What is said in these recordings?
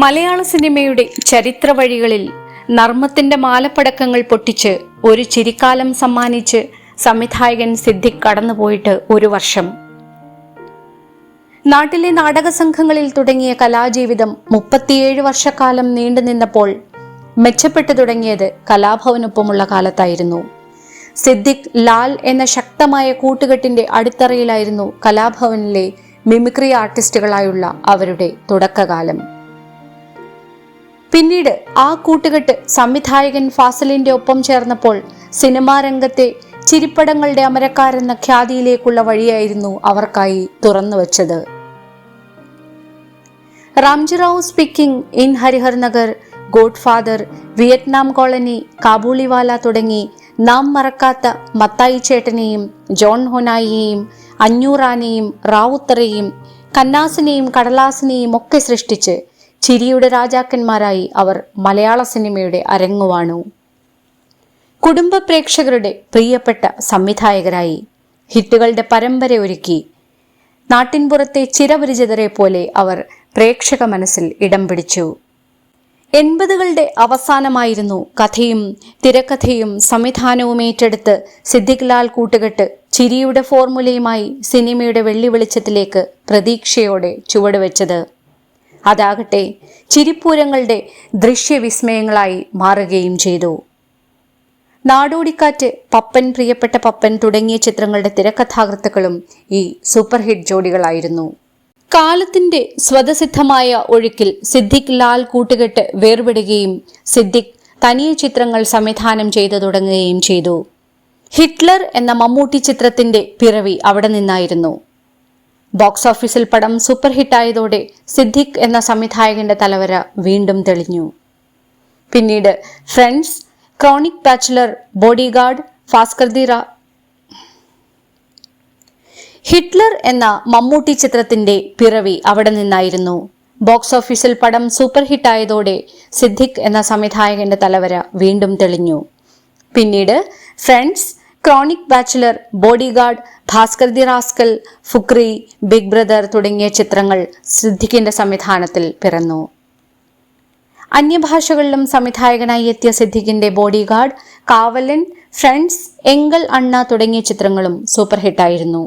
മലയാള സിനിമയുടെ ചരിത്ര വഴികളിൽ നർമ്മത്തിന്റെ മാലപ്പടക്കങ്ങൾ പൊട്ടിച്ച് ഒരു ചിരിക്കാലം സമ്മാനിച്ച് സംവിധായകൻ സിദ്ദിഖ് കടന്നുപോയിട്ട് ഒരു വർഷം. നാട്ടിലെ നാടക സംഘങ്ങളിൽ തുടങ്ങിയ കലാജീവിതം മുപ്പത്തിയേഴ് വർഷക്കാലം നീണ്ടു നിന്നപ്പോൾ മെച്ചപ്പെട്ടു തുടങ്ങിയത് കലാഭവനൊപ്പമുള്ള കാലത്തായിരുന്നു. സിദ്ദിഖ് ലാൽ എന്ന ശക്തമായ കൂട്ടുകെട്ടിന്റെ അടിത്തറയിലായിരുന്നു കലാഭവനിലെ മിമിക്രി ആർട്ടിസ്റ്റുകളായുള്ള അവരുടെ തുടക്കകാലം. പിന്നീട് ആ കൂട്ടുകെട്ട് സംവിധായകൻ ഫാസലിന്റെ ഒപ്പം ചേർന്നപ്പോൾ സിനിമാ രംഗത്തെ ചിരിപ്പടങ്ങളുടെ അമരക്കാരെന്ന ഖ്യാതിയിലേക്കുള്ള വഴിയായിരുന്നു അവർക്കായി തുറന്നുവച്ചത്. Ramji Rao speaking in Harihar Nagar Godfather Vietnam colony Kabuliwala തുടങ്ങി നാം മറക്കാത്ത മത്തായി ചേട്ടനെയും ജോൺ ഹൊനായിയെയും അഞ്ഞൂറാനെയും റാവുത്തറയെയും കന്നാസിനെയും കടലാസിനെയും ഒക്കെ സൃഷ്ടിച്ച് ചിരിയുടെ രാജാക്കന്മാരായി അവർ മലയാള സിനിമയുടെ അരങ്ങുവാണു. കുടുംബ പ്രേക്ഷകരുടെ പ്രിയപ്പെട്ട സംവിധായകരായി ഹിറ്റുകളുടെ പരമ്പര ഒരുക്കി നാട്ടിൻപുറത്തെ ചിരപരിചിതരെ പോലെ അവർ പ്രേക്ഷക മനസ്സിൽ ഇടം പിടിച്ചു. എൺപതുകളുടെ അവസാനമായിരുന്നു കഥയും തിരക്കഥയും സംവിധാനവും ഏറ്റെടുത്ത് സിദ്ദിഖ് ലാൽ കൂട്ടുകെട്ട് ചിരിയുടെ ഫോർമുലയുമായി സിനിമയുടെ വെള്ളി വെളിച്ചത്തിലേക്ക് പ്രതീക്ഷയോടെ ചുവടുവെച്ചത്. അതാകട്ടെ ചിരിപ്പൂരങ്ങളുടെ ദൃശ്യവിസ്മയങ്ങളായി മാറുകയും ചെയ്തു. നാടോടിക്കാറ്റ് പപ്പൻ പ്രിയപ്പെട്ട പപ്പൻ തുടങ്ങിയ ചിത്രങ്ങളുടെ തിരക്കഥാകൃത്തുക്കളും ഈ സൂപ്പർ ഹിറ്റ് ജോഡികളായിരുന്നു. കാലത്തിന്റെ സ്വതസിദ്ധമായ ഒഴുക്കിൽ സിദ്ദിഖ് ലാൽ കൂട്ടുകെട്ട് വേർപെടുകയും സിദ്ദിഖ് തനിയെ ചിത്രങ്ങൾ സംവിധാനം ചെയ്തു തുടങ്ങുകയും ചെയ്തു. ഹിറ്റ്ലർ എന്ന മമ്മൂട്ടി ചിത്രത്തിന്റെ പിറവി അവിടെ നിന്നായിരുന്നു. ബോക്സ് ഓഫീസിൽ പടം സൂപ്പർ ഹിറ്റായതോടെ സിദ്ദിഖ് എന്ന സംവിധായകന്റെ തലവര വീണ്ടും തെളിഞ്ഞു. പിന്നീട് ഫ്രണ്ട്സ് ക്രോണിക് ബാച്ചിലർ ബോഡിഗാർഡ് ഫാസ്കർദിറ ഹിറ്റ്ലർ എന്ന മമ്മൂട്ടി ചിത്രത്തിന്റെ പിറവി അവിടെ നിന്നായിരുന്നു. ബോക്സ് ഓഫീസിൽ പടം സൂപ്പർ ഹിറ്റായതോടെ സിദ്ദിഖ് എന്ന സംവിധായകന്റെ തലവര വീണ്ടും തെളിഞ്ഞു. പിന്നീട് friends chronic bachelor bodyguard Bhaskar the rascal Fukri big brother തുടങ്ങിയ ചിത്രങ്ങൾ സിദ്ദിഖിന്റെ സംവിധാനത്തിൽ പിറന്നു. അന്യഭാഷകളിലും സംവിധായകനായി എത്തിയ സിദ്ദിഖിന്റെ ബോഡിഗാർഡ് കാവലൻ ഫ്രണ്ട്സ് എങ്കൽ അണ്ണ തുടങ്ങിയ ചിത്രങ്ങളും സൂപ്പർ ഹിറ്റായിരുന്നു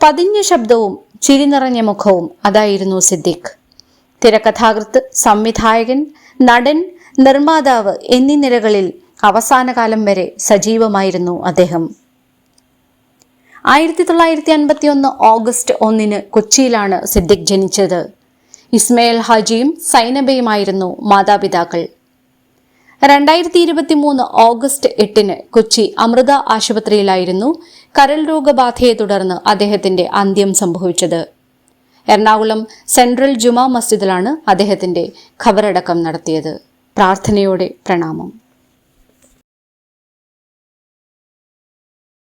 പതിഞ്ഞ ശബ്ദവും ചിരി നിറഞ്ഞ മുഖവും അതായിരുന്നു സിദ്ദിഖ്. തിരക്കഥാകൃത്ത് സംവിധായകൻ നടൻ നിർമ്മാതാവ് എന്നീ നിലകളിൽ അവസാന കാലം വരെ സജീവമായിരുന്നു അദ്ദേഹം. ആയിരത്തി തൊള്ളായിരത്തി അൻപത്തി ഒന്ന് ഓഗസ്റ്റ് ഒന്നിന് കൊച്ചിയിലാണ് സിദ്ദിഖ് ജനിച്ചത്. ഇസ്മയിൽ ഹാജിയും സൈനബയുമായിരുന്നു മാതാപിതാക്കൾ. രണ്ടായിരത്തി ഇരുപത്തി മൂന്ന് ഓഗസ്റ്റ് എട്ടിന് കൊച്ചി അമൃത ആശുപത്രിയിലായിരുന്നു കരൾ രോഗബാധയെ തുടർന്ന് അദ്ദേഹത്തിന്റെ അന്ത്യം സംഭവിച്ചത്. എറണാകുളം സെൻട്രൽ ജുമാ മസ്ജിദിലാണ് അദ്ദേഹത്തിന്റെ ഖബറടക്കം നടത്തിയത്. പ്രാർത്ഥനയോടെ പ്രണാമം.